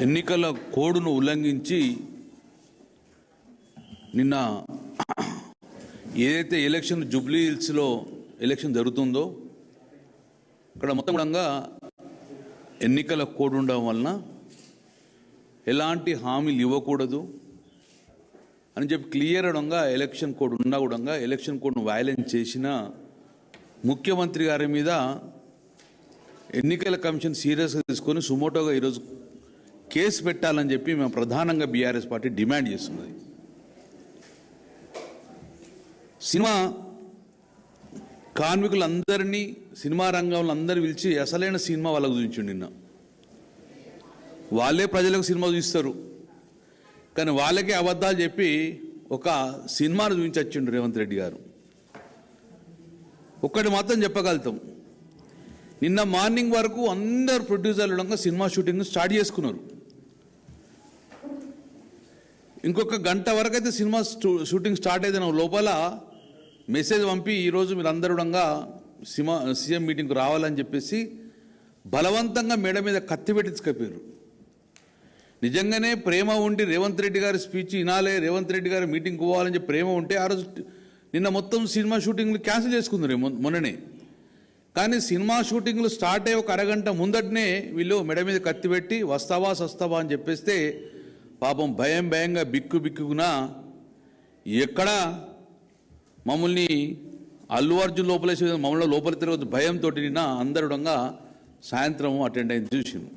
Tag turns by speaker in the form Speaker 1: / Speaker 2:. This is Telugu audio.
Speaker 1: ఎన్నికల కోడ్ను ఉల్లంఘించి నిన్న ఏదైతే ఎలక్షన్ జూబ్లీ హిల్స్లో ఎలక్షన్ జరుగుతుందో ఇక్కడ మొత్తం కూడా ఎన్నికల కోడ్ ఉండడం వలన ఎలాంటి హామీలు ఇవ్వకూడదు అని చెప్పి క్లియర్ అవడంగా ఎలక్షన్ కోడ్ ఉన్నా కూడా ఎలక్షన్ కోడ్ను వైలెన్స్ చేసిన ముఖ్యమంత్రి గారి మీద ఎన్నికల కమిషన్ సీరియస్గా తీసుకొని సుమోటోగా ఈరోజు కేసు పెట్టాలని చెప్పి మేము ప్రధానంగా బీఆర్ఎస్ పార్టీ డిమాండ్ చేస్తున్నది సినిమా కార్మికులందరినీ సినిమా రంగంలో అందరు పిలిచి అసలైన సినిమా వాళ్ళకు చూపించండి నిన్న. వాళ్ళే ప్రజలకు సినిమా చూపిస్తారు. కానీ వాళ్ళకే అబద్ధాలు చెప్పి ఒక సినిమాను చూపించొచ్చిండు రేవంత్ రెడ్డి గారు. ఒక్కటి మాత్రం చెప్పగలుగుతాం. నిన్న మార్నింగ్ వరకు అందరు ప్రొడ్యూసర్లు ఉండగా సినిమా షూటింగ్ స్టార్ట్ చేసుకున్నారు. ఇంకొక గంట వరకు అయితే సినిమా షూటింగ్ స్టార్ట్ అయితే లోపల మెసేజ్ పంపి ఈరోజు మీరు అందరూ సినిమా సీఎం మీటింగ్కి రావాలని చెప్పేసి బలవంతంగా మేడ మీద కత్తి పెట్టి నిజంగానే ప్రేమ ఉండి రేవంత్ రెడ్డి గారి స్పీచ్ వినాలే రేవంత్ రెడ్డి గారి మీటింగ్ పోవాలని చెప్పి ప్రేమ ఉంటే ఆ రోజు నిన్న మొత్తం సినిమా షూటింగ్లు క్యాన్సిల్ చేసుకుందరు మొన్ననే. కానీ సినిమా షూటింగ్లు స్టార్ట్ అయ్యే ఒక అరగంట ముందటనే వీళ్ళు మెడ మీద కత్తి పెట్టి వస్తావా సస్తావా అని చెప్పేస్తే పాపం భయం భయంగా బిక్కు బిక్కున ఎక్కడ మమ్మల్ని అల్లు అర్జున్ లోపలేసి మమ్మల్ని లోపల తిరగచ్చు భయంతో నిన్న అందరుడంగా సాయంత్రం అటెండ్ అయింది. చూసింది